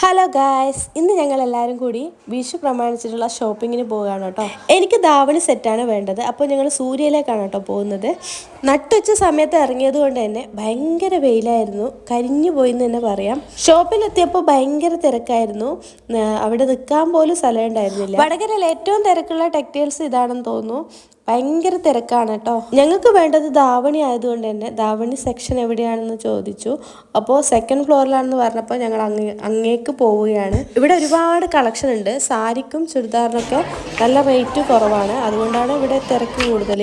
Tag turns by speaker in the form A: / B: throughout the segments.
A: Hello guys ഇന്ന് ഞങ്ങൾ എല്ലാവരും കൂടി വിഷു പ്രമാണിച്ചിട്ടുള്ള ഷോപ്പിങ്ങിന് പോവുകയാണ് കേട്ടോ. എനിക്ക് ധാവണി സെറ്റാണ് വേണ്ടത്. അപ്പോൾ ഞങ്ങൾ സൂര്യയിലേക്കാണ് കേട്ടോ പോകുന്നത്. നട്ടുവച്ച സമയത്ത് ഇറങ്ങിയത് കൊണ്ട് തന്നെ ഭയങ്കര വെയിലായിരുന്നു. കരിഞ്ഞു പോയി എന്ന് തന്നെ പറയാം. ഷോപ്പിലെത്തിയപ്പോൾ ഭയങ്കര തിരക്കായിരുന്നു. അവിടെ നിൽക്കാൻ പോലും സ്ഥലം ഉണ്ടായിരുന്നില്ല. വടകരയിൽ ഏറ്റവും തിരക്കുള്ള ടെക്സ്റ്റൈൽസ് ഇതാണെന്ന് തോന്നുന്നു. ഭയങ്കര തിരക്കാണ് കേട്ടോ. ഞങ്ങൾക്ക് വേണ്ടത് ദാവണി ആയതുകൊണ്ട് തന്നെ ദാവണി സെക്ഷൻ എവിടെയാണെന്ന് ചോദിച്ചു. അപ്പോൾ സെക്കൻഡ് ഫ്ലോറിലാണെന്ന് പറഞ്ഞപ്പോൾ ഞങ്ങൾ അങ്ങേ അങ്ങേക്ക് പോവുകയാണ്. ഇവിടെ ഒരുപാട് കളക്ഷൻ ഉണ്ട്. സാരിക്കും ചുരിദാറിനൊക്കെ നല്ല റേറ്റ് കുറവാണ്. അതുകൊണ്ടാണ് ഇവിടെ തിരക്ക് കൂടുതൽ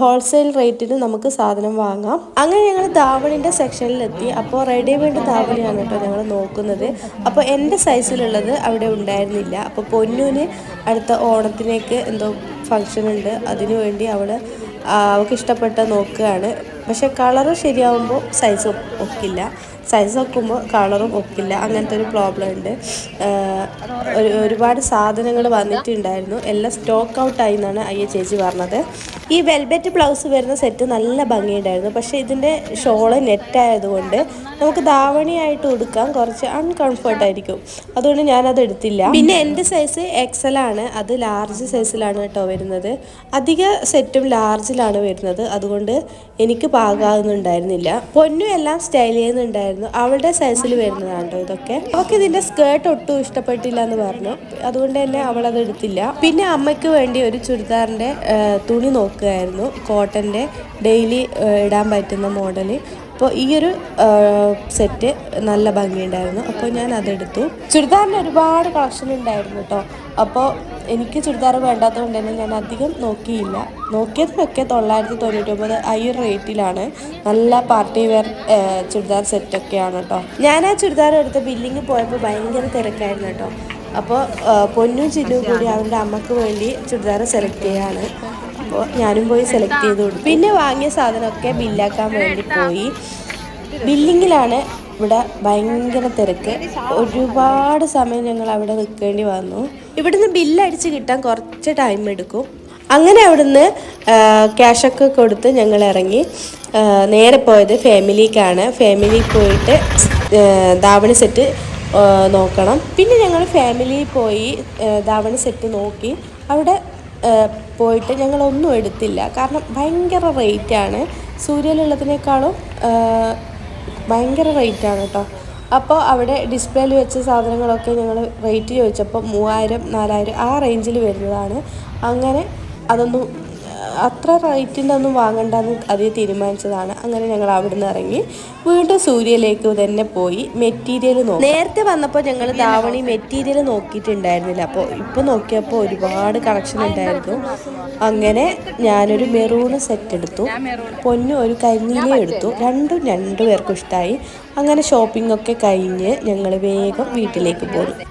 A: ഹോൾസെയിൽ റേറ്റിന് നമുക്ക് സാധനം വാങ്ങാം. അങ്ങനെ ഞങ്ങൾ ധാവണിന്റെ സെക്ഷനിലെത്തി അപ്പോൾ റെഡിമെയ്ഡ് ദാവണിയാണ് കേട്ടോ ഞങ്ങൾ നോക്കുന്നത്. അപ്പോൾ എന്റെ സൈസിലുള്ളത് അവിടെ ഉണ്ടായിരുന്നില്ല. അപ്പോൾ പൊന്നൂന് അടുത്ത ഓണത്തിനേക്ക് എന്തോ ഫങ്ഷൻ ഉണ്ട്. അതിനുവേണ്ടി അവൾ അവൾക്ക് ഇഷ്ടപ്പെട്ട നോക്കുകയാണ്. പക്ഷെ കളറ് ശരിയാവുമ്പോൾ സൈസ് ഒക്കില്ല. സൈസ് ഒക്കുമ്പോൾ കളറും ഒക്കില്ല. അങ്ങനത്തെ ഒരു പ്രോബ്ലം ഉണ്ട്. ഒരു ഒരുപാട് സാധനങ്ങൾ വന്നിട്ടുണ്ടായിരുന്നു. എല്ലാം സ്റ്റോക്ക് ഔട്ട് ആയി എന്നാണ് അയ്യ ചേച്ചി പറഞ്ഞത്. ഈ വെൽബെറ്റ് ബ്ലൗസ് വരുന്ന സെറ്റ് നല്ല ഭംഗിയുണ്ടായിരുന്നു. പക്ഷേ ഇതിന്റെ ഷോൾ നെറ്റ് ആയതുകൊണ്ട് നമുക്ക് ധാവണിയായിട്ട് ഉടുക്കാൻ കുറച്ച് അൺകംഫർട്ട് ആയിരിക്കും. അതുകൊണ്ട് ഞാനത് എടുത്തില്ല. പിന്നെ എന്റെ സൈസ് എക്സൽ ആണ്. അത് ലാർജ് സൈസിലാണ് കേട്ടോ വരുന്നത്. അധിക സെറ്റും ലാർജിലാണ് വരുന്നത്. അതുകൊണ്ട് എനിക്ക് പാകാവുന്നുണ്ടായിരുന്നില്ല. പൊന്നു എല്ലാം സ്റ്റൈൽ ചെയ്യുന്നുണ്ടായിരുന്നു. അവളുടെ സൈസിൽ വരുന്നതാണ് ഇതൊക്കെ. അവൾക്ക് ഇതിന്റെ സ്കേർട്ട് ഒട്ടും ഇഷ്ടപ്പെട്ടില്ല എന്ന് പറഞ്ഞു. അതുകൊണ്ട് തന്നെ അവൾ അത് എടുത്തില്ല. പിന്നെ അമ്മയ്ക്ക് വേണ്ടി ഒരു ചുരിദാറിന്റെ തുണി നോക്കുകയായിരുന്നു. കോട്ടന്റെ ഡെയിലി ഇടാൻ പറ്റുന്ന മോഡൽ അപ്പോൾ ഈ ഒരു സെറ്റ് നല്ല ഭംഗിയുണ്ടായിരുന്നു. അപ്പോൾ ഞാൻ അതെടുത്തു. ചുരിദാറിന് ഒരുപാട് കളക്ഷൻ ഉണ്ടായിരുന്നു കേട്ടോ. അപ്പോൾ എനിക്ക് ചുരിദാർ വേണ്ടാത്തതുകൊണ്ട് തന്നെ ഞാൻ അധികം നോക്കിയില്ല. നോക്കിയതിനൊക്കെ തൊള്ളായിരത്തി തൊണ്ണൂറ്റൊമ്പത് ആ ഒരു റേറ്റിലാണ്. നല്ല പാർട്ടി വെയർ ചുരിദാർ സെറ്റൊക്കെയാണ് കേട്ടോ. ഞാൻ ആ ചുരിദാർ എടുത്ത് ബില്ലിങ് പോയപ്പോൾ ഭയങ്കര തിരക്കായിരുന്നു കേട്ടോ. അപ്പോൾ പൊന്നും ചില്ലും കൂടി അവരുടെ അമ്മയ്ക്ക് വേണ്ടി ചുരിദാർ സെലക്ട് ചെയ്യാണ്. അപ്പോൾ ഞാനും പോയി സെലക്ട് ചെയ്ത് കൊടുത്തു. പിന്നെ വാങ്ങിയ സാധനമൊക്കെ ബില്ലാക്കാൻ വേണ്ടി പോയി. ബില്ലിങ്ങിലാണ് ഇവിടെ ഭയങ്കര തിരക്ക്. ഒരുപാട് സമയം ഞങ്ങൾ അവിടെ നിൽക്കേണ്ടി വന്നു. ഇവിടുന്ന് ബില്ലടിച്ച് കിട്ടാൻ കുറച്ച് ടൈം എടുക്കും. അങ്ങനെ അവിടുന്ന് ക്യാഷൊക്കെ കൊടുത്ത് ഞങ്ങൾ ഇറങ്ങി. നേരെ പോയത് ഫാമിലിക്കാണ് ഫാമിലി പോയിട്ട് ധാവണി സെറ്റ് നോക്കണം. പിന്നെ ഞങ്ങൾ ഫാമിലി പോയി ധാവണി സെറ്റ് നോക്കി. അവിടെ പോയിട്ട് ഞങ്ങളൊന്നും എടുത്തില്ല. കാരണം ഭയങ്കര റേറ്റാണ് സൂര്യലുള്ളതിനേക്കാളും ഭയങ്കര റേറ്റാണ് കേട്ടോ അപ്പോൾ അവിടെ ഡിസ്പ്ലേയിൽ വെച്ച സാധനങ്ങളൊക്കെ ഞങ്ങൾ റേറ്റ് ചോദിച്ചപ്പോൾ മൂവായിരം നാലായിരം ആ റേഞ്ചിൽ വരുന്നതാണ്. അങ്ങനെ അതൊന്നും അത്ര റേറ്റിന്റെ ഒന്നും വാങ്ങണ്ടെന്ന് അതിൽ തീരുമാനിച്ചതാണ്. അങ്ങനെ ഞങ്ങൾ അവിടുന്ന് ഇറങ്ങി. വീണ്ടും സൂര്യയിലേക്ക് തന്നെ പോയി. മെറ്റീരിയൽ നോക്കി. നേരത്തെ വന്നപ്പോൾ ഞങ്ങൾ ദാവണി മെറ്റീരിയൽ നോക്കിയിട്ടുണ്ടായിരുന്നില്ല. അപ്പോൾ ഇപ്പോൾ നോക്കിയപ്പോൾ ഒരുപാട് കളക്ഷൻ ഉണ്ടായിരുന്നു. അങ്ങനെ ഞാനൊരു മെറൂണ് സെറ്റ് എടുത്തു. പൊന്നു ഒരു കരിനീല എടുത്തു. രണ്ടും രണ്ടു പേർക്കും ഇഷ്ടമായി അങ്ങനെ ഷോപ്പിംഗ് ഒക്കെ കഴിഞ്ഞ് ഞങ്ങൾ വേഗം വീട്ടിലേക്ക് പോന്നു.